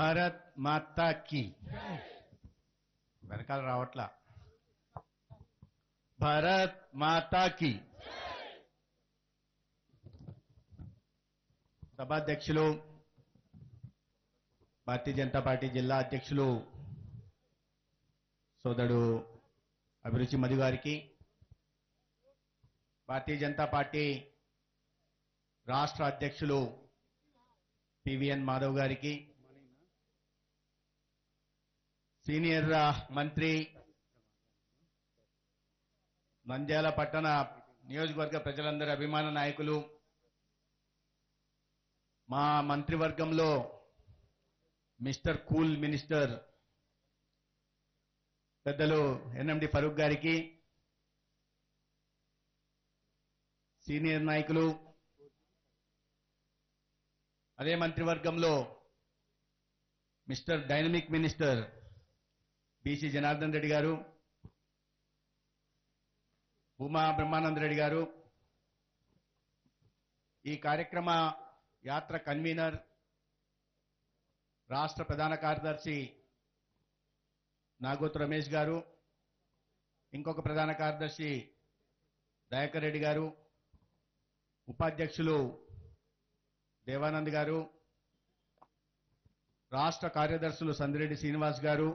భారత్ మాతా కి. వెనకాల రావట్లా. భారత్ మాతాకి సభాధ్యక్షులు భారతీయ జనతా పార్టీ జిల్లా అధ్యక్షులు సోదరుడు అభిరుచి మధు గారికి భారతీయ జనతా పార్టీ రాష్ట్ర అధ్యక్షులు పివిఎన్ మాధవ్ గారికి సీనియర్ మంత్రి నంద్యాల పట్టణ నియోజకవర్గ ప్రజలందరి అభిమాన నాయకులు మా మంత్రివర్గంలో మిస్టర్ కూల్ మినిస్టర్ పెద్దలు ఎన్ఎండి ఫరూక్ గారికి సీనియర్ నాయకులు అదే మంత్రివర్గంలో mister dynamic minister BC Janardhan Reddy garu Uma Brahmananda Reddy గారు ఈ కార్యక్రమ యాత్ర కన్వీనర్ రాష్ట్ర ప్రధాన కార్యదర్శి నాగోత్ రమేష్ గారు ఇంకొక ప్రధాన కార్యదర్శి దయాకర్ రెడ్డి గారు ఉపాధ్యక్షులు దేవానంద్ గారు రాష్ట్ర కార్యదర్శులు సందిరెడ్డి శ్రీనివాస్ గారు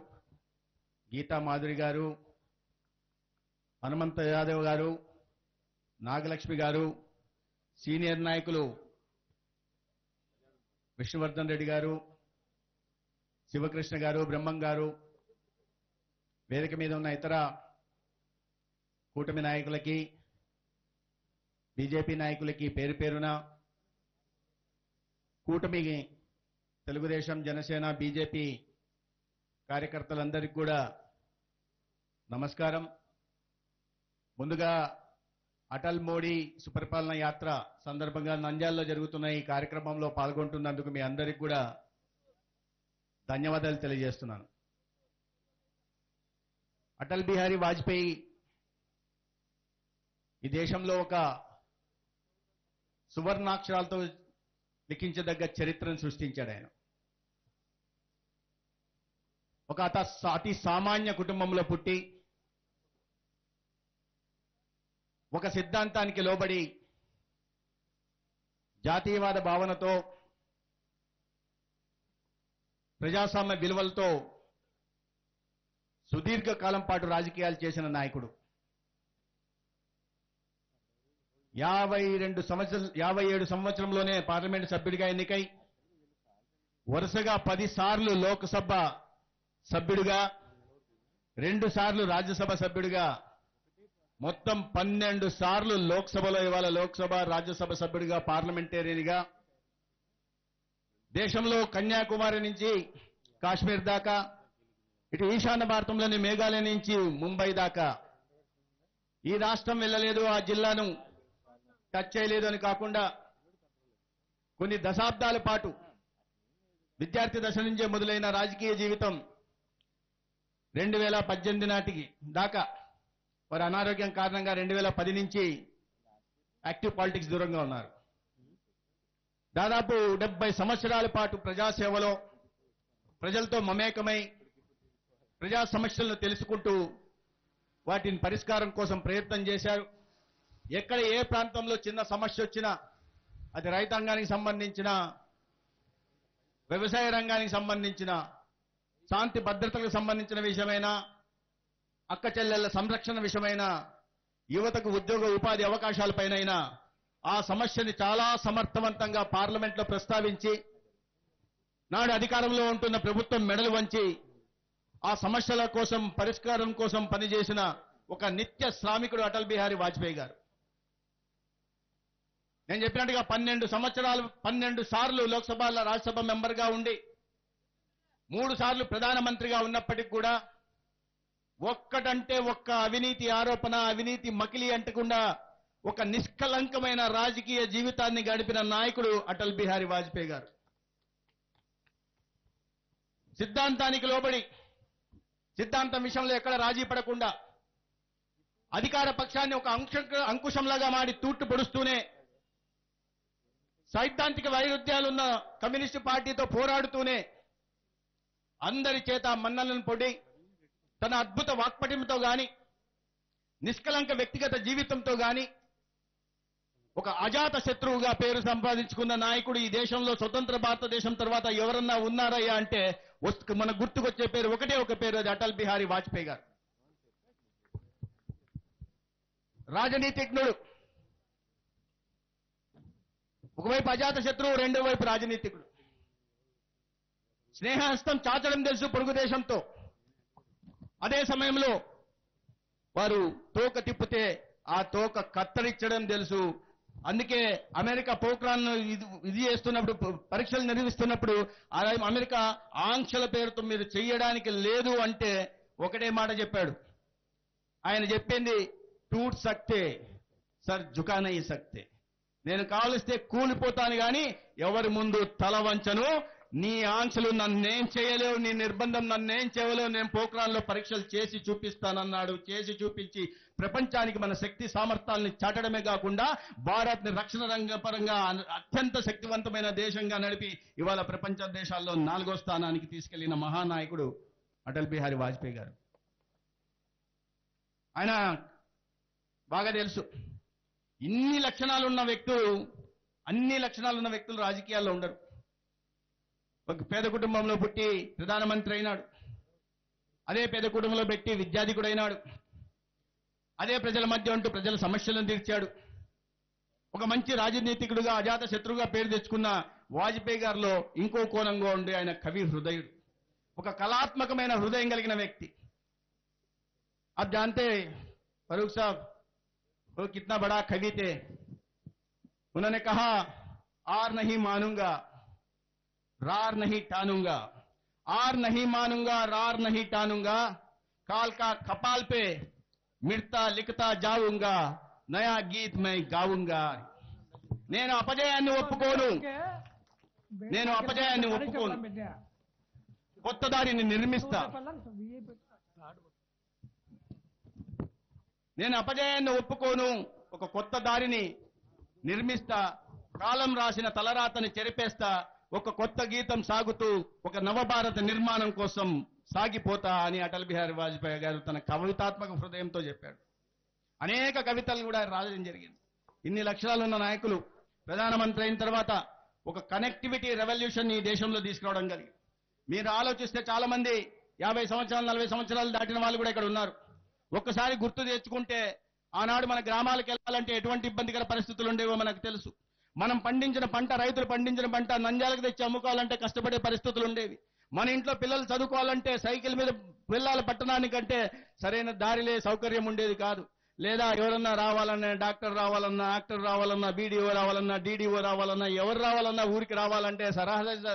గీతా మాధురి గారు హనుమంత యాదవ్ గారు నాగలక్ష్మి గారు సీనియర్ నాయకులు విష్ణువర్ధన్ రెడ్డి గారు శివకృష్ణ గారు బ్రహ్మం గారు వేదిక మీద ఉన్న ఇతర కూటమి నాయకులకి బీజేపీ నాయకులకి పేరు పేరున కూటమి తెలుగుదేశం జనసేన బీజేపీ కార్యకర్తలందరికీ కూడా నమస్కారం. ముందుగా అటల్ మోడీ సుపరిపాలన యాత్ర సందర్భంగా నంద్యాలలో జరుగుతున్న ఈ కార్యక్రమంలో పాల్గొంటున్నందుకు మీ అందరికీ కూడా ధన్యవాదాలు తెలియజేస్తున్నాను. అటల్ బిహారీ వాజ్పేయి ఈ దేశంలో ఒక సువర్ణాక్షరాలతో లిఖించదగ్గ చరిత్రను సృష్టించాడు ఆయన. ఒక అత అతి సామాన్య కుటుంబంలో పుట్టి ఒక సిద్ధాంతానికి లోబడి జాతీయవాద భావనతో ప్రజాస్వామ్య విలువలతో సుదీర్ఘకాలం పాటు రాజకీయాలు చేసిన నాయకుడు. యాభై రెండు సంవత్సరం యాభై ఏడు సంవత్సరంలోనే పార్లమెంటు సభ్యుడిగా ఎన్నికై వరుసగా పది సార్లు లోక్సభ సభ్యుడిగా రెండు సార్లు రాజ్యసభ సభ్యుడిగా మొత్తం పన్నెండు సార్లు లోక్సభలో ఇవాళ లోక్సభ రాజ్యసభ సభ్యుడిగా పార్లమెంటేరియన్గా దేశంలో కన్యాకుమారి నుంచి కాశ్మీర్ దాకా ఇటు ఈశాన్య భారతంలోని మేఘాలయ నుంచి ముంబై దాకా. ఈ రాష్ట్రం వెళ్ళలేదు ఆ జిల్లాను టచ్ చేయలేదు అని కాకుండా కొన్ని దశాబ్దాల పాటు విద్యార్థి దశ నుంచే మొదలైన రాజకీయ జీవితం రెండు వేల పద్దెనిమిది నాటికి దాకా మరి అనారోగ్యం కారణంగా రెండు వేల పది నుంచి యాక్టివ్ పాలిటిక్స్ దూరంగా ఉన్నారు. దాదాపు డెబ్బై సంవత్సరాల పాటు ప్రజాసేవలో ప్రజలతో మమేకమై ప్రజా సమస్యలను తెలుసుకుంటూ వాటిని పరిష్కారం కోసం ప్రయత్నం చేశారు. ఎక్కడ ఏ ప్రాంతంలో చిన్న సమస్య వచ్చినా అది రైతాంగానికి సంబంధించిన వ్యవసాయ రంగానికి సంబంధించిన శాంతి భద్రతలకు సంబంధించిన విషయమైనా అక్క చెల్లెళ్ళ సంరక్షణ విషయమైన యువతకు ఉద్యోగ ఉపాధి అవకాశాలపైనైనా ఆ సమస్యని చాలా సమర్థవంతంగా పార్లమెంట్లో ప్రస్తావించి నాడు అధికారంలో ఉంటున్న ప్రభుత్వం మెడలు వంచి ఆ సమస్యల కోసం పరిష్కారం కోసం పనిచేసిన ఒక నిత్య శ్రామికుడు అటల్ బిహారీ వాజ్పేయి గారు. నేను చెప్పినట్టుగా పన్నెండు సంవత్సరాలు పన్నెండు సార్లు లోక్సభ రాజ్యసభ మెంబర్గా ఉండి మూడు సార్లు ప్రధానమంత్రిగా ఉన్నప్పటికీ కూడా ఒక్కటంటే ఒక్క అవినీతి ఆరోపణ అవినీతి మకిలి అంటకుండా ఒక నిష్కలంకమైన రాజకీయ జీవితాన్ని గడిపిన నాయకుడు అటల్ బిహారీ వాజ్పేయి గారు. సిద్ధాంతానికి లోబడి సిద్ధాంతం విషయంలో ఎక్కడ రాజీ పడకుండా అధికార పక్షాన్ని ఒక అంశ అంకుశంలాగా మాడి తూట్టు పొడుస్తూనే సైద్ధాంతిక వైరుధ్యాలున్న కమ్యూనిస్టు పార్టీతో పోరాడుతూనే అందరి చేత మన్నలను పొడి తన అద్భుత వాక్పటిమతో గాని నిష్కలంక వ్యక్తిగత జీవితంతో గాని ఒక అజాత శత్రువుగా పేరు సంపాదించుకున్న నాయకుడు ఈ దేశంలో స్వతంత్ర భారతదేశం తర్వాత ఎవరన్నా ఉన్నారయ్యా అంటే వస్తు- మన గుర్తుకొచ్చే పేరు ఒకటే ఒక పేరు అది అటల్ బిహారీ వాజ్పేయి గారు. రాజనీతిజ్ఞుడు. ఒకవైపు అజాత శత్రువు రెండో వైపు రాజనీతికుడు స్నేహహస్తం చాచడం తెలుసు పొరుగు దేశంతో. అదే సమయంలో వారు తోక తిప్పితే ఆ తోక కత్తరించడం తెలుసు. అందుకే అమెరికా పోక్రాన్ ఇది ఇది చేస్తున్నప్పుడు పరీక్షలు నిర్వహిస్తున్నప్పుడు అమెరికా ఆంక్షల పేరుతో మీరు చేయడానికి లేదు అంటే ఒకటే మాట చెప్పాడు. ఆయన చెప్పింది టూట్ సక్తే సర్ జుకానయ్య సక్తే. నేను కావలిస్తే కూలిపోతాను కానీ ఎవరి ముందు తల వంచను నీ ఆంక్షలు నన్నేం చేయలేవు నీ నిర్బంధం నన్నేం చేయలేవు నేను పోఖ్రాన్లో పరీక్షలు చేసి చూపిస్తానన్నాడు. చేసి చూపించి ప్రపంచానికి మన శక్తి సామర్థ్యాలను చాటడమే కాకుండా భారత్ని రక్షణ రంగ పరంగా అత్యంత శక్తివంతమైన దేశంగా నడిపి ఇవాళ ప్రపంచ దేశాల్లో నాలుగో స్థానానికి తీసుకెళ్ళిన మహానాయకుడు అటల్ బిహారీ వాజ్పేయి గారు. ఆయన బాగా తెలుసు. ఇన్ని లక్షణాలు ఉన్న వ్యక్తులు అన్ని లక్షణాలు ఉన్న వ్యక్తులు రాజకీయాల్లో ఉండరు. ఒక పేద కుటుంబంలో పుట్టి ప్రధానమంత్రి అయినాడు అదే పేద కుటుంబంలో పెట్టి విద్యాధికుడైనాడు అదే ప్రజల మధ్య ఉంటూ ప్రజల సమస్యలను తీర్చాడు ఒక మంచి రాజనీతికుడుగా అజాత శత్రువుగా పేరు తెచ్చుకున్న వాజ్పేయి గారిలో ఇంకో కోణంగా ఉండే ఆయన కవి హృదయుడు ఒక కళాత్మకమైన హృదయం కలిగిన వ్యక్తి अब जानते फरूख साहब वो कितना बड़ा कवि थे उन्होंने कहा आर नहीं मानूंगा रार नहीं टानूंगा आर नहीं मानूंगा रार नहीं टानूंगा काल का कपाल पे मिटता लिखता जाऊंगा नया गीत मैं गाऊंगा నేను అపజయాన్ని ఒప్పుకోను నేను అపజయాన్ని ఒప్పుకోను కొత్త దారిని నిర్మిస్తా నేను అపజయాన్ని ఒప్పుకోను ఒక కొత్త దారిని నిర్మిస్తా కాలం రాసిన తలరాతని చెరిపేస్తా ఒక కొత్త గీతం సాగుతూ ఒక నవభారత నిర్మాణం కోసం సాగిపోతా అని అటల్ బిహారీ వాజ్పేయి గారు తన కవితాత్మక హృదయంతో చెప్పాడు. అనేక కవితలు కూడా రాయడం జరిగింది. ఇన్ని లక్షణాలు ఉన్న నాయకులు ప్రధానమంత్రి అయిన తర్వాత ఒక కనెక్టివిటీ రెవల్యూషన్ ఈ దేశంలో తీసుకురావడం కలిగింది మీరు ఆలోచిస్తే చాలా మంది యాభై సంవత్సరాలు నలభై సంవత్సరాలు దాటిన వాళ్ళు కూడా ఇక్కడ ఉన్నారు. ఒక్కసారి గుర్తు తెచ్చుకుంటే ఆనాడు మన గ్రామాలకు వెళ్ళాలంటే ఎటువంటి ఇబ్బందికర పరిస్థితులు ఉండేవో మనకు తెలుసు. మనం పండించిన పంట రైతులు పండించిన పంట నంద్యాలకు తెచ్చి అమ్ముకోవాలంటే కష్టపడే పరిస్థితులు ఉండేవి. మన ఇంట్లో పిల్లలు చదువుకోవాలంటే సైకిల్ మీద పిల్లల పట్టణానికంటే సరైన దారిలే సౌకర్యం ఉండేది కాదు. లేదా ఎవరన్నా రావాలన్నా డాక్టర్ రావాలన్నా యాక్టర్ రావాలన్నా బీడీఓ రావాలన్నా డీడీఓ రావాలన్నా ఎవరు రావాలన్నా ఊరికి రావాలంటే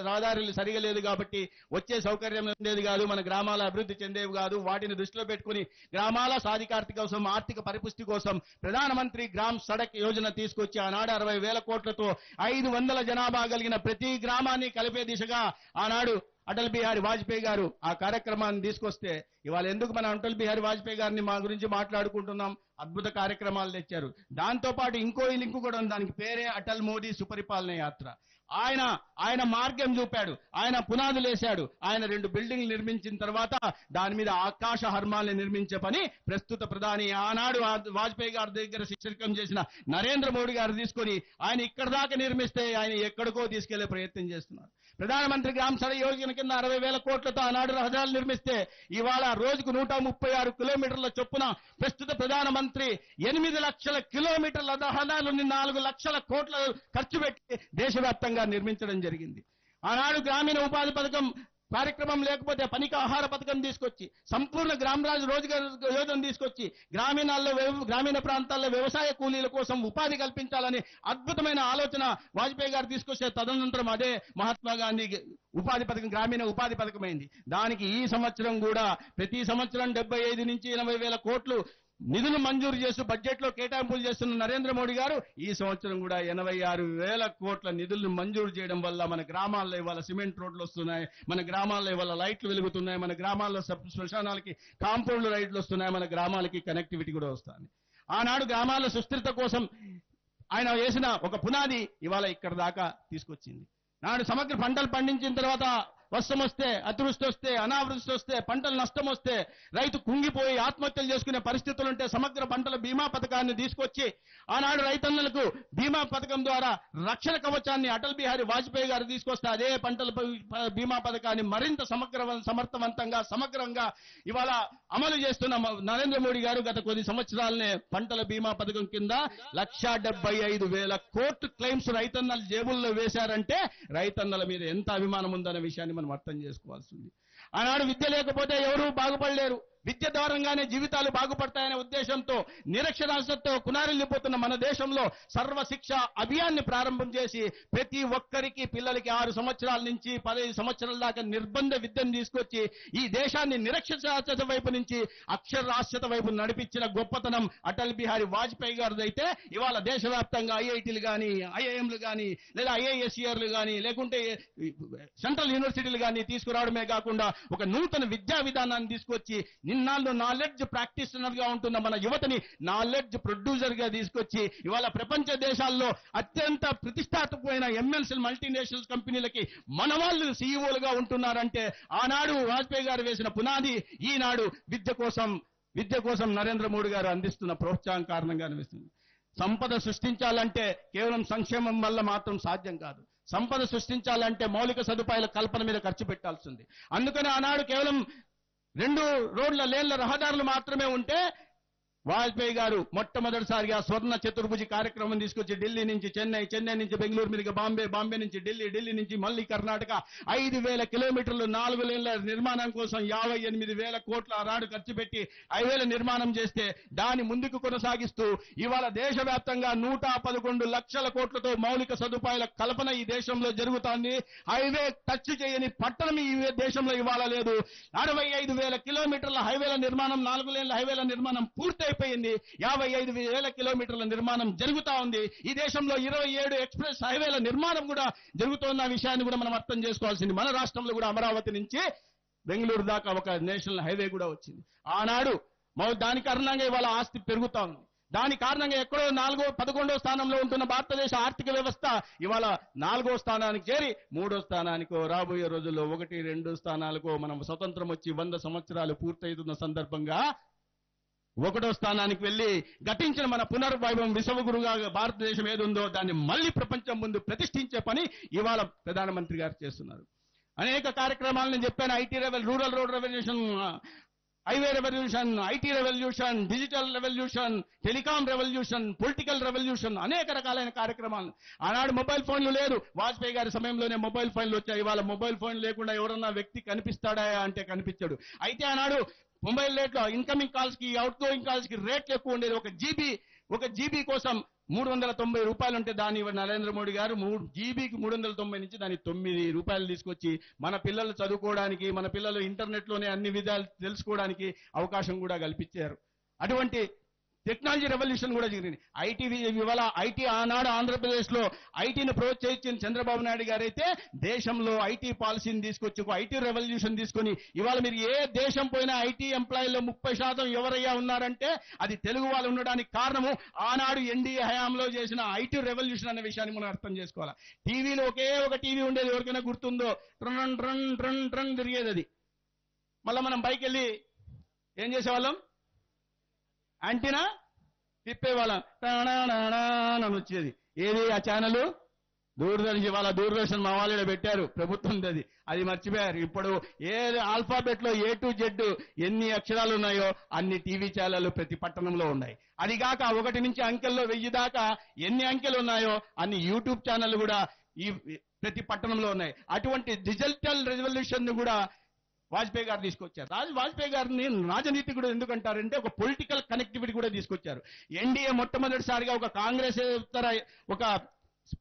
రహదారులు సరిగా లేదు కాబట్టి వచ్చే సౌకర్యం ఉండేది కాదు మన గ్రామాల అభివృద్ధి చెందేవి కాదు. వాటిని దృష్టిలో పెట్టుకుని గ్రామాల సాధికారత కోసం ఆర్థిక పరిపుష్టి కోసం ప్రధానమంత్రి గ్రామ్ సడక్ యోజన తీసుకొచ్చి ఆనాడు అరవై వేల కోట్లతో ఐదు వందల జనాభా కలిగిన ప్రతి గ్రామాన్ని కలిపే దిశగా ఆనాడు అటల్ బిహారీ వాజ్పేయి గారు ఆ కార్యక్రమాన్ని తీసుకొస్తే ఇవాళ ఎందుకు మన అటల్ బిహారీ వాజ్పేయి గారిని మా గురించి మాట్లాడుకుంటున్నాం? అద్భుత కార్యక్రమాలు తెచ్చారు. దాంతో పాటు ఇంకో లింకు కూడా ఉంది. దానికి పేరే అటల్ మోడీ సుపరిపాలన యాత్ర. ఆయన ఆయన మార్గం చూపాడు. ఆయన పునాదులు వేశాడు. ఆయన రెండు బిల్డింగ్లు నిర్మించిన తర్వాత దాని మీద ఆకాశ హర్మాల్ని నిర్మించే పని ప్రస్తుత ప్రధాని ఆనాడు వాజ్పేయి గారి దగ్గర శిక్షకం చేసిన నరేంద్ర మోడీ గారు తీసుకొని ఆయన ఇక్కడ దాకా నిర్మిస్తే ఆయన ఎక్కడికో తీసుకెళ్ళే ప్రయత్నం చేస్తున్నారు. ప్రధానమంత్రి గ్రామ సడక్ యోజన కింద అరవై వేల కోట్లతో ఆనాడు రహదారులు నిర్మిస్తే ఇవాళ రోజుకు నూట ముప్పై ఆరు కిలోమీటర్ల చొప్పున ప్రస్తుత ప్రధానమంత్రి ఎనిమిది లక్షల కిలోమీటర్ల రహదారులు నాలుగు లక్షల కోట్ల ఖర్చు పెట్టి దేశవ్యాప్తంగా నిర్మించడం జరిగింది. ఆనాడు గ్రామీణ ఉపాధి పథకం కార్యక్రమం లేకపోతే పనికి ఆహార పథకం తీసుకొచ్చి సంపూర్ణ గ్రామరాజు రోజుగారు యోజన తీసుకొచ్చి గ్రామీణాల్లో గ్రామీణ ప్రాంతాల్లో వ్యవసాయ కూలీల కోసం ఉపాధి కల్పించాలని అద్భుతమైన ఆలోచన వాజ్పేయి గారు తీసుకొచ్చే తదనంతరం అదే మహాత్మా గాంధీ ఉపాధి పథకం గ్రామీణ ఉపాధి పథకమైంది. దానికి ఈ సంవత్సరం కూడా ప్రతి సంవత్సరం డెబ్బై ఐదు నుంచి ఎనభై వేల కోట్లు నిధులు మంజూరు చేస్తూ బడ్జెట్లో కేటాయింపులు చేస్తున్న నరేంద్ర మోడీ గారు ఈ సంవత్సరం కూడా ఎనభై ఆరు వేల కోట్ల నిధులను మంజూరు చేయడం వల్ల మన గ్రామాల్లో ఇవాళ సిమెంట్ రోడ్లు వస్తున్నాయి మన గ్రామాల్లో ఇవాళ లైట్లు వెలుగుతున్నాయి మన గ్రామాల్లో శ్మశానాలకి కాంపౌండ్ లైట్లు వస్తున్నాయి మన గ్రామాలకి కనెక్టివిటీ కూడా వస్తుంది. ఆనాడు గ్రామాల సుస్థిరత కోసం ఆయన వేసిన ఒక పునాది ఇవాళ ఇక్కడ దాకా తీసుకొచ్చింది. నాడు సమగ్ర పంటలు పండించిన తర్వాత వర్షం వస్తే అతివృష్టి వస్తే అనావృష్టి వస్తే పంటలు నష్టం వస్తే రైతు కుంగిపోయి ఆత్మహత్యలు చేసుకునే పరిస్థితులు ఉంటే సమగ్ర పంటల బీమా పథకాన్ని తీసుకొచ్చి ఆనాడు రైతన్నలకు బీమా పథకం ద్వారా రక్షణ కవచాన్ని అటల్ బిహారీ వాజ్పేయి గారు తీసుకొస్తే అదే పంటల బీమా పథకాన్ని మరింత సమగ్ర సమర్థవంతంగా సమగ్రంగా ఇవాళ అమలు చేస్తున్న నరేంద్ర మోడీ గారు గత కొద్ది సంవత్సరాలనే పంటల బీమా పథకం కింద లక్షా డెబ్బై ఐదు వేల కోర్టు క్లెయిమ్స్ రైతన్నల జేబుల్లో వేశారంటే రైతన్నల మీద ఎంత అభిమానం ఉందనే విషయాన్ని మనం అర్థం చేసుకోవాల్సింది ఆనాడు విద్య లేకపోతే ఎవరూ బాగుపడలేరు. విద్య ద్వారంగానే జీవితాలు బాగుపడతాయనే ఉద్దేశంతో నిరక్షరాస్యతో కునారిల్లిపోతున్న మన దేశంలో సర్వశిక్ష అభియాన్ని ప్రారంభం చేసి ప్రతి ఒక్కరికి పిల్లలకి ఆరు సంవత్సరాల నుంచి పదహైదు సంవత్సరాల దాకా నిర్బంధ విద్యను తీసుకొచ్చి ఈ దేశాన్ని నిరక్షరాస్యత వైపు నుంచి అక్షరాస్యత వైపు నడిపించిన గొప్పతనం అటల్ బిహారీ వాజ్పేయి గారిది అయితే ఇవాళ దేశవ్యాప్తంగా ఐఐటీలు కానీ ఐఐఎంలు కానీ లేదా ఐఐఎస్ఈఆర్లు కానీ లేకుంటే సెంట్రల్ యూనివర్సిటీలు కానీ తీసుకురావడమే కాకుండా ఒక నూతన విద్యా విధానాన్ని తీసుకొచ్చి ఇన్నాళ్ళు నాలెడ్జ్ ప్రాక్టీషనర్గా ఉంటున్న మన యువతని నాలెడ్జ్ ప్రొడ్యూసర్గా తీసుకొచ్చి ఇవాళ ప్రపంచ దేశాల్లో అత్యంత ప్రతిష్టాత్మకమైన ఎంఎన్సీల్ మల్టీనేషనల్ కంపెనీలకి మన వాళ్ళు సీఈఓలుగా ఉంటున్నారంటే ఆనాడు వాజ్పేయి గారు వేసిన పునాది ఈనాడు విద్య కోసం విద్య కోసం నరేంద్ర మోడీ గారు అందిస్తున్న ప్రోత్సాహం కారణంగా అనిపిస్తుంది. సంపద సృష్టించాలంటే కేవలం సంక్షేమం వల్ల మాత్రం సాధ్యం కాదు. సంపద సృష్టించాలంటే మౌలిక సదుపాయాల కల్పన మీద ఖర్చు పెట్టాల్సింది. అందుకని ఆనాడు కేవలం రెండు రోడ్ల లేన్ల రహదారులు మాత్రమే ఉంటే వాజ్పేయి గారు మొట్టమొదటిసారిగా స్వర్ణ చతుర్భుజి కార్యక్రమం తీసుకొచ్చి ఢిల్లీ నుంచి చెన్నై చెన్నై నుంచి బెంగళూరు మీదుగా బాంబే బాంబే నుంచి ఢిల్లీ ఢిల్లీ నుంచి మళ్ళీ కర్ణాటక. ఐదు వేల కిలోమీటర్లు నాలుగు లేన్ల నిర్మాణం కోసం యాభై ఎనిమిది వేల కోట్ల ఆనాడు ఖర్చు పెట్టి హైవేల నిర్మాణం చేస్తే దాని ముందుకు కొనసాగిస్తూ ఇవాళ దేశవ్యాప్తంగా నూట పదకొండు లక్షల కోట్లతో మౌలిక సదుపాయాల కల్పన ఈ దేశంలో జరుగుతోంది. హైవే టచ్ చేయని పట్టణం ఈ దేశంలో ఇవాళ లేదు. అరవై ఐదు వేల కిలోమీటర్ల హైవేల నిర్మాణం నాలుగు లేన్ల హైవేల నిర్మాణం పూర్తయిపోయింది యాభై ఐదు వేల కిలోమీటర్ల నిర్మాణం జరుగుతా ఉంది. ఈ దేశంలో ఇరవై ఏడు ఎక్స్ప్రెస్ హైవేల నిర్మాణం కూడా జరుగుతోన్న విషయాన్ని కూడా మనం అర్థం చేసుకోవాల్సింది. మన రాష్ట్రంలో కూడా అమరావతి నుంచి బెంగళూరు దాకా ఒక నేషనల్ హైవే కూడా వచ్చింది. ఆనాడు దాని కారణంగా ఇవాళ ఆస్తి పెరుగుతా ఉంది. దాని కారణంగా ఎక్కడో నాలుగో పదకొండో స్థానంలో ఉంటున్న భారతదేశ ఆర్థిక వ్యవస్థ ఇవాళ నాలుగో స్థానానికి చేరి మూడో స్థానానికో రాబోయే రోజుల్లో ఒకటి రెండు స్థానాలకో మనం స్వతంత్రం వచ్చి వంద సంవత్సరాలు పూర్తవుతున్న సందర్భంగా ఒకటో స్థానానికి వెళ్ళి ఘటించిన మన పునర్వైభవం విశ్వగురుగా భారతదేశం ఏదుందో దాన్ని మళ్ళీ ప్రపంచం ముందు ప్రతిష్ఠించే పని ఇవాళ ప్రధానమంత్రి గారు చేస్తున్నారు. అనేక కార్యక్రమాలు నేను చెప్పాను. IT revel rural road revolution highway revolution IT revolution digital revolution telecom revolution political revolution అనేక రకాలైన కార్యక్రమాలు. ఆనాడు మొబైల్ ఫోన్లు లేదు వాజ్పేయి గారి సమయంలోనే మొబైల్ ఫోన్లు వచ్చాయి. ఇవాళ మొబైల్ ఫోన్ లేకుండా ఎవరన్నా వ్యక్తి కనిపిస్తాడా అంటే కనిపించాడు. అయితే ఆనాడు మొబైల్ రేట్లో ఇన్కమింగ్ కాల్స్కి అవుట్ గోయింగ్ కాల్స్కి రేట్లు ఎక్కువ ఉండేది. ఒక జీబీ ఒక జీబీ కోసం మూడు వందల తొంభై రూపాయలు ఉంటే దాన్ని నరేంద్ర మోడీ గారు మూడు జీబీకి మూడు వందల తొంభై నుంచి దాన్ని తొమ్మిది రూపాయలు తీసుకొచ్చి మన పిల్లలు చదువుకోవడానికి మన పిల్లలు ఇంటర్నెట్లోనే అన్ని విధాలు తెలుసుకోవడానికి అవకాశం కూడా కల్పించారు. అటువంటి టెక్నాలజీ రెవల్యూషన్ కూడా జరిగింది. ఐటీ ఇవాళ ఐటీ ఆనాడు ఆంధ్రప్రదేశ్లో ఐటీని ప్రోత్సహించిన చంద్రబాబు నాయుడు గారైతే దేశంలో ఐటీ పాలసీని తీసుకొచ్చి ఐటీ రెవల్యూషన్ తీసుకొని ఇవాళ మీరు ఏ దేశం పోయినా ఐటీ ఎంప్లాయీలో ముప్పై శాతం ఎవరయ్యా ఉన్నారంటే అది తెలుగు వాళ్ళు ఉండడానికి కారణము. ఆనాడు ఎన్డీఏ హయాంలో చేసిన ఐటీ రెవల్యూషన్ అనే విషయాన్ని మనం అర్థం చేసుకోవాలి. టీవీలో ఒకే ఒక టీవీ ఉండేది ఎవరికైనా గుర్తుందో? ట్రన్ ట్రన్ ట్రన్ ట్రన్ తిరిగేది అది. మళ్ళీ మనం బైక్ వెళ్ళి ఏం చేసేవాళ్ళం? అంటినా తిప్పేవాళ్ళం. టాణాణాణా వచ్చేది ఏది ఆ ఛానల్ దూరదర్శన్ ఇవాళ దూరదర్శన్ మా వాళ్ళు పెట్టారు ప్రభుత్వం అది అది మర్చిపోయారు ఇప్పుడు ఏ ఆల్ఫాబెట్లో ఏ టు జెడ్ ఎన్ని అక్షరాలు ఉన్నాయో అన్ని టీవీ ఛానళ్ళు ప్రతి పట్టణంలో ఉన్నాయి అది కాక ఒకటి నుంచి అంకెల్లో వెయ్యి దాకా ఎన్ని అంకెలు ఉన్నాయో అన్ని యూట్యూబ్ ఛానళ్ళు కూడా ఈ ప్రతి పట్టణంలో ఉన్నాయి అటువంటి డిజిటల్ రెవల్యూషన్ కూడా వాజ్పేయి గారు తీసుకొచ్చారు. రాజు వాజ్పేయి గారిని రాజనీతికుడు ఎందుకంటారంటే ఒక పొలిటికల్ కనెక్టివిటీ కూడా తీసుకొచ్చారు. ఎన్డీఏ మొట్టమొదటిసారిగా ఒక కాంగ్రెస్ ఉత్తర ఒక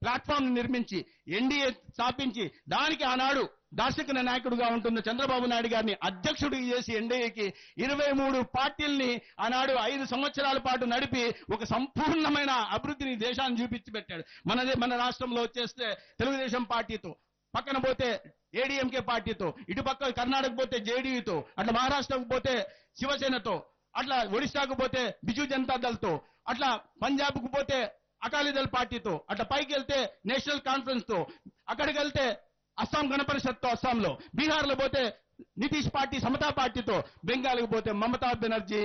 ప్లాట్ఫామ్ నిర్మించి ఎన్డీఏ స్థాపించి దానికి ఆనాడు దార్శనిక నాయకుడుగా ఉంటున్న చంద్రబాబు నాయుడు గారిని అధ్యక్షుడు చేసి ఎన్డీఏకి ఇరవై మూడు పార్టీల్ని ఆనాడు ఐదు సంవత్సరాల పాటు నడిపి ఒక సంపూర్ణమైన అభివృద్ధిని దేశాన్ని చూపించి పెట్టాడు మనదే మన రాష్ట్రంలో వచ్చేస్తే తెలుగుదేశం పార్టీతో. పక్కన పోతే ఏడీఎంకే పార్టీతో ఇటు పక్క కర్ణాటక పోతే జేడీయూతో అట్లా మహారాష్ట్రకు పోతే శివసేనతో అట్లా ఒడిశాకు పోతే బిజు జనతా దళ్తో అట్లా పంజాబ్కు పోతే అకాలీదళ్ పార్టీతో అట్లా పైకి వెళ్తే నేషనల్ కాన్ఫరెన్స్తో అక్కడికి వెళ్తే అస్సాం గణపరిషత్తో అస్సాంలో బీహార్లో పోతే నితీష్ పార్టీ సమతా పార్టీతో బెంగాల్కి పోతే మమతా బెనర్జీ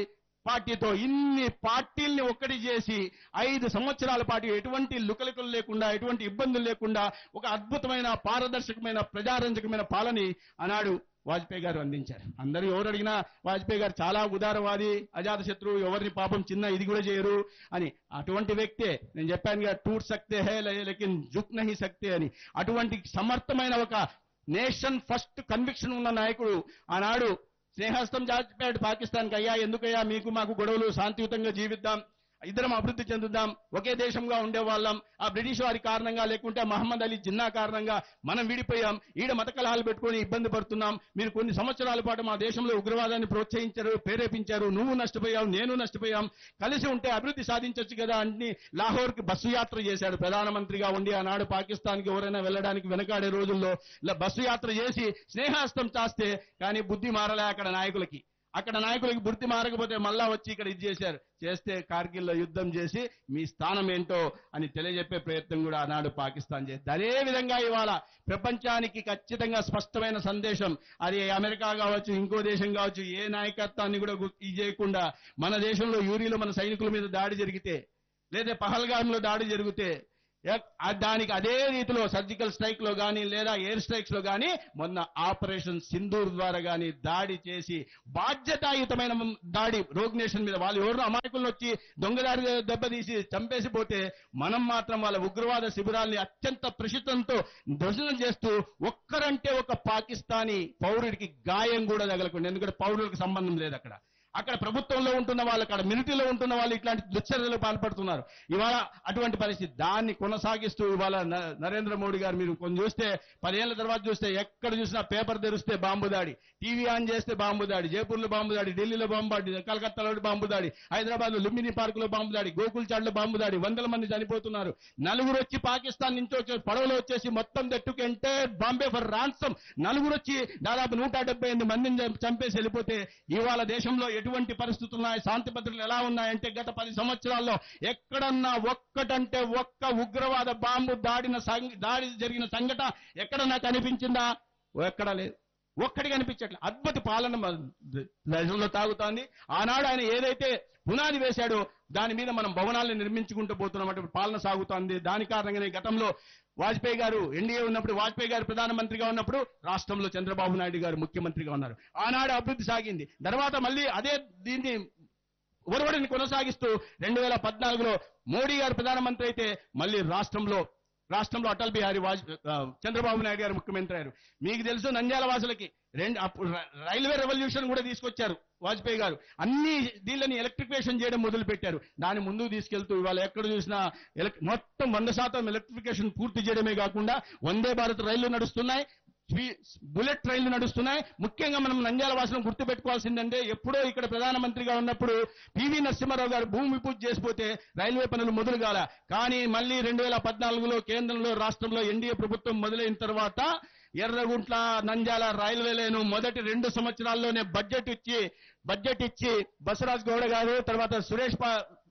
పార్టీతో ఇన్ని పార్టీల్ని ఒక్కటి చేసి ఐదు సంవత్సరాల పాటు ఎటువంటి లుకలుకలు లేకుండా ఎటువంటి ఇబ్బందులు లేకుండా ఒక అద్భుతమైన పారదర్శకమైన ప్రజారంజకమైన పాలని ఆనాడు వాజ్పేయి గారు అందించారు. అందరూ ఎవరు అడిగినా వాజ్పేయి గారు చాలా ఉదారవాది అజాతశత్రువు ఎవరిని పాపం చిన్న ఇది కూడా చేయరు అని. అటువంటి వ్యక్తే నేను చెప్పాను కదా టూట్ సక్తే హే లేకిన్ జుక్ నహి సక్తే అని. అటువంటి సమర్థమైన ఒక నేషన్ ఫస్ట్ కన్విక్షన్ ఉన్న నాయకుడు ఆనాడు స్నేహస్తం జాచిపాడు పాకిస్తాన్కి అయ్యా ఎందుకయ్యా మీకు మాకు గొడవలు శాంతియుతంగా జీవిద్దాం. ఇద్దరం అభివృద్ధి చెందుదాం. ఒకే దేశంగా ఉండేవాళ్ళం. ఆ బ్రిటిష్ వారి కారణంగా లేకుంటే మహమ్మద్ అలీ జిన్నా కారణంగా మనం విడిపోయాం. ఈడ మత కలహాలు పెట్టుకొని ఇబ్బంది పడుతున్నాం. మీరు కొన్ని సంవత్సరాల పాటు మా దేశంలో ఉగ్రవాదాన్ని ప్రోత్సహించారు ప్రేరేపించారు. నువ్వు నష్టపోయావు నేను నష్టపోయాం. కలిసి ఉంటే అభివృద్ధి సాధించొచ్చు కదా అని లాహోర్కి బస్సు యాత్ర చేశాడు ప్రధానమంత్రిగా ఉండి ఆనాడు పాకిస్తాన్కి ఎవరైనా వెళ్ళడానికి వెనకాడే రోజుల్లో. ఇలా బస్సు యాత్ర చేసి స్నేహాస్తం చాస్తే కానీ బుద్ధి మారలే అక్కడ నాయకులకి. అక్కడ నాయకులకి బుర్తి మారకపోతే మళ్ళా వచ్చి ఇక్కడ ఇది చేశారు. చేస్తే కార్గిల్లో యుద్ధం చేసి మీ స్థానం ఏంటో అని తెలియజెప్పే ప్రయత్నం కూడా ఆనాడు పాకిస్తాన్ చేసింది. అదే విధంగా ఇవాళ ప్రపంచానికి ఖచ్చితంగా స్పష్టమైన సందేశం అది అమెరికా కావచ్చు ఇంకో దేశం కావచ్చు ఏ నాయకత్వాన్ని కూడా ఇది చేయకుండా మన దేశంలో యూరిలో మన సైనికుల మీద దాడి జరిగితే లేదా పహల్గాంలో దాడి జరిగితే దానికి అదే రీతిలో సర్జికల్ స్ట్రైక్లో కానీ లేదా ఎయిర్ స్ట్రైక్స్లో కానీ మొన్న ఆపరేషన్ సింధూర్ ద్వారా కానీ దాడి చేసి బాధ్యతాయుతమైన దాడి రోగ్ నేషన్ మీద వాళ్ళు ఎవరు అమాయకులను వచ్చి దొంగదారి దెబ్బతీసి చంపేసి పోతే మనం మాత్రం వాళ్ళ ఉగ్రవాద శిబిరాల్ని అత్యంత ప్రసిద్ధంతో ధ్వజనం చేస్తూ ఒక్కరంటే ఒక పాకిస్తానీ పౌరుడికి గాయం కూడా తగలకుండా ఎందుకంటే పౌరులకు సంబంధం లేదు అక్కడ. అక్కడ ప్రభుత్వంలో ఉంటున్న వాళ్ళు అక్కడ మిలిటరీలో ఉంటున్న వాళ్ళు ఇట్లాంటి దుశ్చర్యలు పాల్పడుతున్నారు. ఇవాళ అటువంటి పరిస్థితి దాన్ని కొనసాగిస్తూ ఇవాళ నరేంద్ర మోడీ గారు మీరు కొన్ని చూస్తే పదేళ్ళ తర్వాత చూస్తే ఎక్కడ చూసినా పేపర్ తెరిస్తే బాంబు దాడి టీవీ ఆన్ చేస్తే బాంబు దాడి జైపూర్లో బాంబు దాడి ఢిల్లీలో బాంబు దాడి కలకత్తాలో బాంబు దాడి హైదరాబాద్లో లుంబిని పార్క్లో బాంబు దాడి గోకుల్ చాడ్లో బాంబు దాడి వందల మంది చనిపోతున్నారు. నలుగురు వచ్చి పాకిస్తాన్ నుంచి వచ్చి పడవలో వచ్చేసి మొత్తం దట్టుకుంటే బాంబే ఫర్ రాన్సం నలుగురు వచ్చి దాదాపు నూట ఎనిమిది మందిని చంపేసి వెళ్ళిపోతే ఇవాళ దేశంలో ఎటువంటి పరిస్థితులు ఉన్నాయి? శాంతి భద్రతలు ఎలా ఉన్నాయంటే గత పది సంవత్సరాల్లో ఎక్కడన్నా ఒక్కటంటే ఒక్క ఉగ్రవాద బాంబు దాడిన దాడి జరిగిన సంఘటన ఎక్కడన్నా కనిపించిందా? ఎక్కడా లేదు. ఒక్కడి కనిపించట్లే అద్భుత పాలన మన దేశంలో తాగుతోంది. ఆనాడు ఆయన ఏదైతే పునాది వేశాడో దాని మీద మనం భవనాలను నిర్మించుకుంటూ పోతున్నాం. పాలన సాగుతోంది. దాని కారణంగానే గతంలో వాజ్పేయి గారు ఎన్డీఏ ఉన్నప్పుడు వాజ్పేయి గారు ప్రధానమంత్రిగా ఉన్నప్పుడు రాష్ట్రంలో చంద్రబాబు నాయుడు గారు ముఖ్యమంత్రిగా ఉన్నారు. ఆనాడు అభివృద్ధి సాగింది. తర్వాత మళ్ళీ అదే దీన్ని ఒరవడిని కొనసాగిస్తూ రెండు వేల పద్నాలుగులో మోడీ గారు ప్రధానమంత్రి అయితే మళ్ళీ రాష్ట్రంలో రాష్ట్రంలో అటల్ బిహారీ వాజ్ చంద్రబాబు నాయుడు గారు ముఖ్యమంత్రి అయ్యారు. మీకు తెలుసు నంద్యాల వాసులకి రెండు అప్పుడు రైల్వే రెవల్యూషన్ కూడా తీసుకొచ్చారు వాజ్పేయి గారు. అన్ని దీళ్ళని ఎలక్ట్రిఫికేషన్ చేయడం మొదలు పెట్టారు దాని ముందుకు తీసుకెళ్తూ ఇవాళ ఎక్కడ చూసినా మొత్తం వంద శాతం ఎలక్ట్రిఫికేషన్ పూర్తి చేయడమే కాకుండా వందే భారత్ రైళ్ళు నడుస్తున్నాయి. బుల్లెట్ ట్రైన్లు నడుస్తున్నాయి. ముఖ్యంగా మనం నంద్యాల వాసులను గుర్తుపెట్టుకోవాల్సిందంటే ఎప్పుడో ఇక్కడ ప్రధానమంత్రిగా ఉన్నప్పుడు పివి నరసింహారావు గారు భూమి పూజ చేసిపోతే రైల్వే పనులు మొదలు కాల. కానీ మళ్ళీ రెండు వేల పద్నాలుగులో కేంద్రంలో రాష్ట్రంలో ఎన్డీఏ ప్రభుత్వం మొదలైన తర్వాత ఎర్రగుంట్ల నంద్యాల రైల్వే లైను మొదటి రెండు సంవత్సరాల్లోనే బడ్జెట్ ఇచ్చి బడ్జెట్ ఇచ్చి బసవరాజ్ గౌడ గారు తర్వాత సురేష్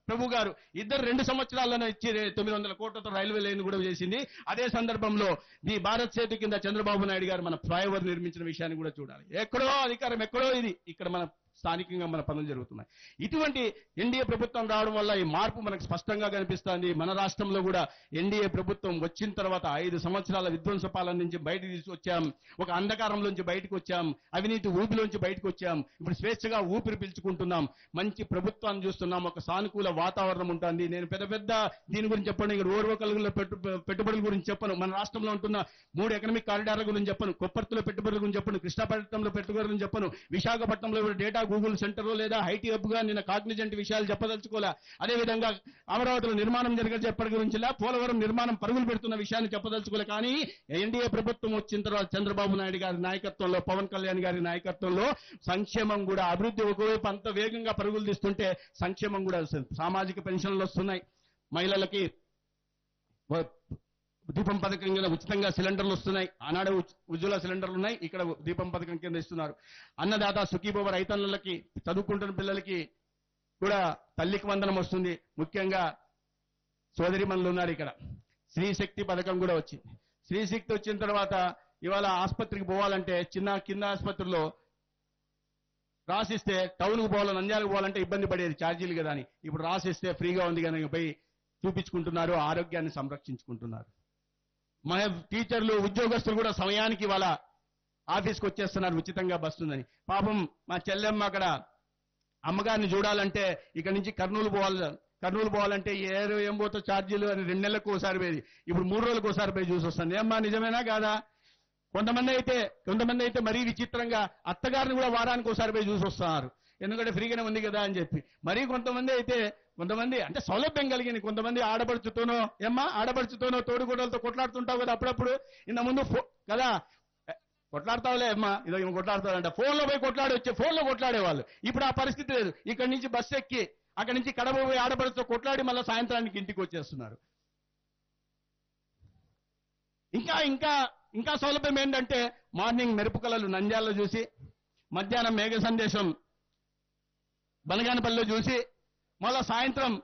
ప్రభు గారు ఇద్దరు రెండు సంవత్సరాల్లోనే ఇచ్చి తొమ్మిది వందల కోట్లతో రైల్వే లైన్ కూడా చేసింది. అదే సందర్భంలో ఈ భారత్ సేతు కింద చంద్రబాబు నాయుడు గారు మన ఫ్లైఓవర్ నిర్మించిన విషయాన్ని కూడా చూడాలి. ఎక్కడో అధికారం ఎక్కడో ఇది. ఇక్కడ మన స్థానికంగా మన పనులు జరుగుతున్నాయి. ఇటువంటి ఎన్డీఏ ప్రభుత్వం రావడం వల్ల ఈ మార్పు మనకు స్పష్టంగా కనిపిస్తోంది. మన రాష్ట్రంలో కూడా ఎన్డీఏ ప్రభుత్వం వచ్చిన తర్వాత ఐదు సంవత్సరాల విధ్వంస పాలన నుంచి బయటకు తీసుకొచ్చాం. ఒక అంధకారంలోంచి బయటకు వచ్చాం. అవినీతి ఊపిలోంచి బయటకు వచ్చాం. ఇప్పుడు స్వేచ్ఛగా ఊపిరి పీల్చుకుంటున్నాం. మంచి ప్రభుత్వాన్ని చూస్తున్నాం. ఒక సానుకూల వాతావరణం ఉంటుంది. నేను పెద్ద పెద్ద దీని గురించి చెప్పను. ఇక్కడ ఓర్వకలుగుల పెట్టు పెట్టుబడుల గురించి చెప్పను. మన రాష్ట్రంలో ఉంటున్న మూడు ఎకనామిక్ కారిడార్ల గురించి చెప్పను. కొప్పర్తిలో పెట్టుబడుల గురించి చెప్పను. కృష్ణాపట్నంలో పెట్టుబడుల గురించి చెప్పను. విశాఖపట్నంలో డేటా గూగుల్ సెంటర్ లేదా ఐటీ హబ్గా నిన్న కాగ్నిజెంట్ విషయాలు చెప్పదలుచుకోలే. అదే విధంగా అమరావతిలో నిర్మాణం జరిగే చెప్పడం గురించి పోలవరం నిర్మాణం పరుగులు పెడుతున్న విషయాన్ని చెప్పదలుచుకోలే. కానీ ఎన్డీఏ ప్రభుత్వం వచ్చిన తర్వాత చంద్రబాబు నాయుడు గారి నాయకత్వంలో పవన్ కళ్యాణ్ గారి నాయకత్వంలో సంక్షేమం కూడా అభివృద్ధి ఒకవైపు అంత వేగంగా పరుగులు తీస్తుంటే సంక్షేమం కూడా సామాజిక పెన్షన్లు వస్తున్నాయి. మహిళలకి దీపం పథకం కింద ఉచితంగా సిలిండర్లు వస్తున్నాయి. ఆనాడే ఉజ్వల సిలిండర్లు ఉన్నాయి. ఇక్కడ దీపం పథకం కింద ఇస్తున్నారు. అన్నదాత సుఖీభవ రైతన్నులకి చదువుకుంటున్న పిల్లలకి కూడా తల్లికి వందనం వస్తుంది. ముఖ్యంగా సోదరిమణులు ఉన్నారు ఇక్కడ. స్త్రీ శక్తి పథకం కూడా వచ్చింది స్త్రీ శక్తి వచ్చిన తర్వాత ఇవాళ ఆసుపత్రికి పోవాలంటే చిన్న కింద ఆసుపత్రిలో రాసిస్తే టౌన్కు పోవాలి నంద్యాలకు పోవాలంటే ఇబ్బంది పడేది ఛార్జీలు కదా అని. ఇప్పుడు రాసిస్తే ఫ్రీగా ఉంది కానీ పోయి చూపించుకుంటున్నారు ఆరోగ్యాన్ని సంరక్షించుకుంటున్నారు. మా టీచర్లు ఉద్యోగస్తులు కూడా సమయానికి వాళ్ళ ఆఫీస్కి వచ్చేస్తున్నారు ఉచితంగా బస్సు ఉందని. పాపం మా చెల్లెమ్మ అక్కడ అమ్మగారిని చూడాలంటే ఇక్కడ నుంచి కర్నూలు పోవాలి కర్నూలు పోవాలంటే ఏ ఏం పోతే ఛార్జీలు అని రెండు నెలలకు ఒకసారి పోయి ఇప్పుడు మూడు రోజులకు ఒకసారి పోయి చూసి వస్తాను. ఏమ్మా నిజమేనా కాదా? కొంతమంది అయితే కొంతమంది అయితే మరీ విచిత్రంగా అత్తగారిని కూడా వారానికి ఒకసారి పోయి చూసి వస్తున్నారు ఎందుకంటే ఫ్రీగానే ఉంది కదా అని చెప్పి. మరీ కొంతమంది అయితే కొంతమంది అంటే సౌలభ్యం కలిగింది కొంతమంది ఆడపడుచుతోనో ఏమ్మా ఆడపడుచుతోనో తోడుగోడలతో కొట్లాడుతుంటావు కదా అప్పుడప్పుడు? ఇంత ముందు ఫో- కదా? కొట్లాడతావులే అమ్మా ఇదో ఈమె కొట్లాడతాడంట ఫోన్లో పోయి కొట్లాడి వచ్చే ఫోన్లో కొట్లాడేవాళ్ళు. ఇప్పుడు ఆ పరిస్థితి లేదు. ఇక్కడి నుంచి బస్సు ఎక్కి అక్కడి నుంచి కడప పోయి ఆడపడుతూ కొట్లాడి మళ్ళీ సాయంత్రానికి ఇంటికి వచ్చేస్తున్నారు. ఇంకా ఇంకా ఇంకా సౌలభ్యం ఏంటంటే మార్నింగ్ మెరుపుకలలు నంద్యాలలో చూసి మధ్యాహ్నం మేఘ సందేశం బనగానపల్లిలో చూసి మళ్ళా సాయంత్రం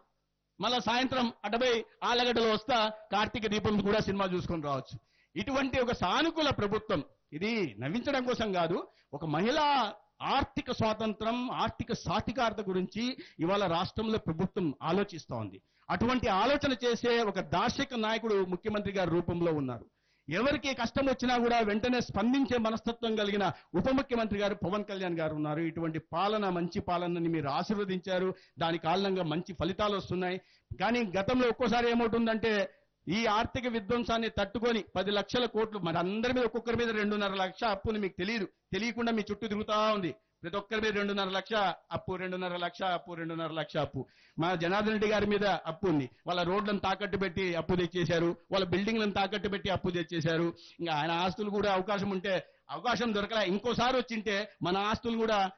మళ్ళా సాయంత్రం అటుపై ఆలగడ్డలో వస్తా కార్తీక దీపం కూడా సినిమా చూసుకొని రావచ్చు. ఇటువంటి ఒక సానుకూల ప్రభుత్వం ఇది నవ్వించడం కోసం కాదు ఒక మహిళా ఆర్థిక స్వాతంత్రం ఆర్థిక సాధికారత గురించి ఇవాళ రాష్ట్రంలో ప్రభుత్వం ఆలోచిస్తోంది. అటువంటి ఆలోచన చేసే ఒక దార్శనిక నాయకుడు ముఖ్యమంత్రి గారి రూపంలో ఉన్నారు. ఎవరికి కష్టం వచ్చినా కూడా వెంటనే స్పందించే మనస్తత్వం కలిగిన ఉప ముఖ్యమంత్రి గారు పవన్ కళ్యాణ్ గారు ఉన్నారు. ఇటువంటి పాలన మంచి పాలనని మీరు ఆశీర్వదించారు. దాని కారణంగా మంచి ఫలితాలు వస్తున్నాయి. కానీ గతంలో ఒక్కోసారి ఏమవుతుందంటే ఈ ఆర్థిక విధ్వంసాన్ని తట్టుకొని పది లక్షల కోట్లు మరి అందరి మీద ఒక్కొక్కరి మీద రెండున్నర లక్ష అప్పుని మీకు తెలియదు. తెలియకుండా మీ చుట్టూ తిరుగుతా ఉంది. ప్రతి ఒక్కరి మీద రెండున్నర లక్ష అప్పు రెండున్నర లక్ష అప్పు రెండున్నర లక్ష అప్పు. మా జనార్దన్ రెడ్డి గారి మీద అప్పు ఉంది. వాళ్ళ రోడ్లను తాకట్టు పెట్టి అప్పు తెచ్చేశారు. వాళ్ళ బిల్డింగ్లను తాకట్టు పెట్టి అప్పు తెచ్చేశారు. ఇంకా ఆయన ఆస్తులు కూడా అవకాశం ఉంటే అవకాశం దొరకలే. ఇంకోసారి వచ్చింటే మన ఆస్తులు కూడా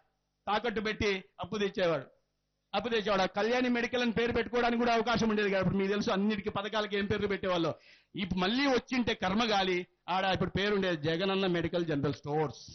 తాకట్టు పెట్టి అప్పు తెచ్చేవాడు. అప్పు తెచ్చేవాడు. ఆ కళ్యాణి మెడికల్ అని పేరు పెట్టుకోవడానికి కూడా అవకాశం ఉండేది కదా. మీకు తెలుసు అన్నిటికీ పథకాలకి ఏం పేర్లు పెట్టేవాళ్ళు? ఇప్పుడు మళ్ళీ వచ్చింటే కర్మగాలి ఆడ ఇప్పుడు పేరుండేది జగనన్న మెడికల్ జనరల్ స్టోర్స్.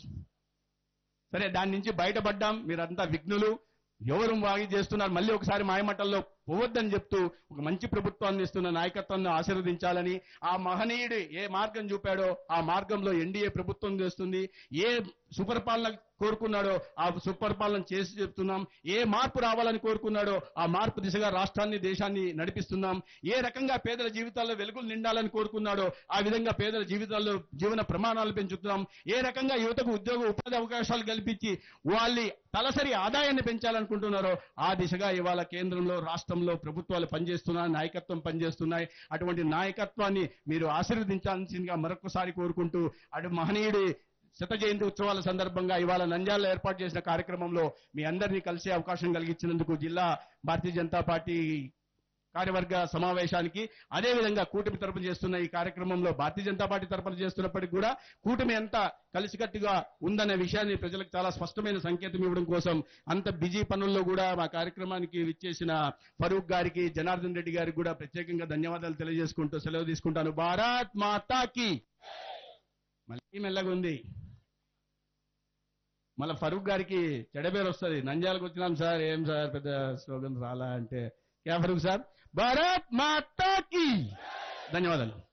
సరే దాని నుంచి బయటపడ్డాం. మీరంతా విఘ్నులు. ఎవరు వాగి చేస్తున్నారు? మళ్ళీ ఒకసారి మాయమట్టల్లో పోవద్దని చెప్తూ ఒక మంచి ప్రభుత్వాన్ని ఇస్తున్న నాయకత్వాన్ని ఆశీర్వదించాలని ఆ మహనీయుడు ఏ మార్గం చూపాడో ఆ మార్గంలో ఎన్డీఏ ప్రభుత్వం చేస్తుంది. ఏ సుపరిపాలన కోరుకున్నాడో ఆ సుపరిపాలన చేసి చెప్తున్నాం. ఏ మార్పు రావాలని కోరుకున్నాడో ఆ మార్పు దిశగా రాష్ట్రాన్ని దేశాన్ని నడిపిస్తున్నాం. ఏ రకంగా పేదల జీవితాల్లో వెలుగులు నిండాలని కోరుకున్నాడో ఆ విధంగా పేదల జీవితాల్లో జీవన ప్రమాణాలు పెంచుతున్నాం. ఏ రకంగా యువతకు ఉద్యోగ ఉపాధి అవకాశాలు కల్పించి వాళ్ళ తలసరి ఆదాయాన్ని పెంచాలనుకుంటున్నారో ఆ దిశగా ఇవాళ కేంద్రంలో రాష్ట్రంలో ప్రభుత్వాలు పనిచేస్తున్నాయి నాయకత్వం పనిచేస్తున్నాయి. అటువంటి నాయకత్వాన్ని మీరు ఆశీర్వదించాల్సిందిగా మరొకసారి కోరుకుంటూ అటు మహనీయుడి శత జయంతి ఉత్సవాల సందర్భంగా ఇవాళ నంద్యాలలో ఏర్పాటు చేసిన కార్యక్రమంలో మీ అందరినీ కలిసే అవకాశం కలిగించినందుకు జిల్లా భారతీయ జనతా పార్టీ కార్యవర్గ సమావేశానికి అదేవిధంగా కూటమి తరపున చేస్తున్న ఈ కార్యక్రమంలో భారతీయ జనతా పార్టీ తరపున చేస్తున్నప్పటికీ కూడా కూటమి ఎంత కలిసికట్టుగా ఉందనే విషయాన్ని ప్రజలకు చాలా స్పష్టమైన సంకేతం ఇవ్వడం కోసం అంత బిజీ పనుల్లో కూడా మా కార్యక్రమానికి విచ్చేసిన ఫరూక్ గారికి జనార్దన్ రెడ్డి గారికి కూడా ప్రత్యేకంగా ధన్యవాదాలు తెలియజేసుకుంటూ సెలవు తీసుకుంటాను. భారత్ మాతాకి! మళ్ళీ మెల్లగా ఉంది మళ్ళీ ఫరూక్ గారికి చెడబేరు వస్తుంది. నంజాలకు వచ్చినాం సార్. ఏం సార్ పెద్ద స్లోగన్ రాలా అంటే. క్యా ఫరూక్ సార్? భారత్ మాతాకి! ధన్యవాదాలు.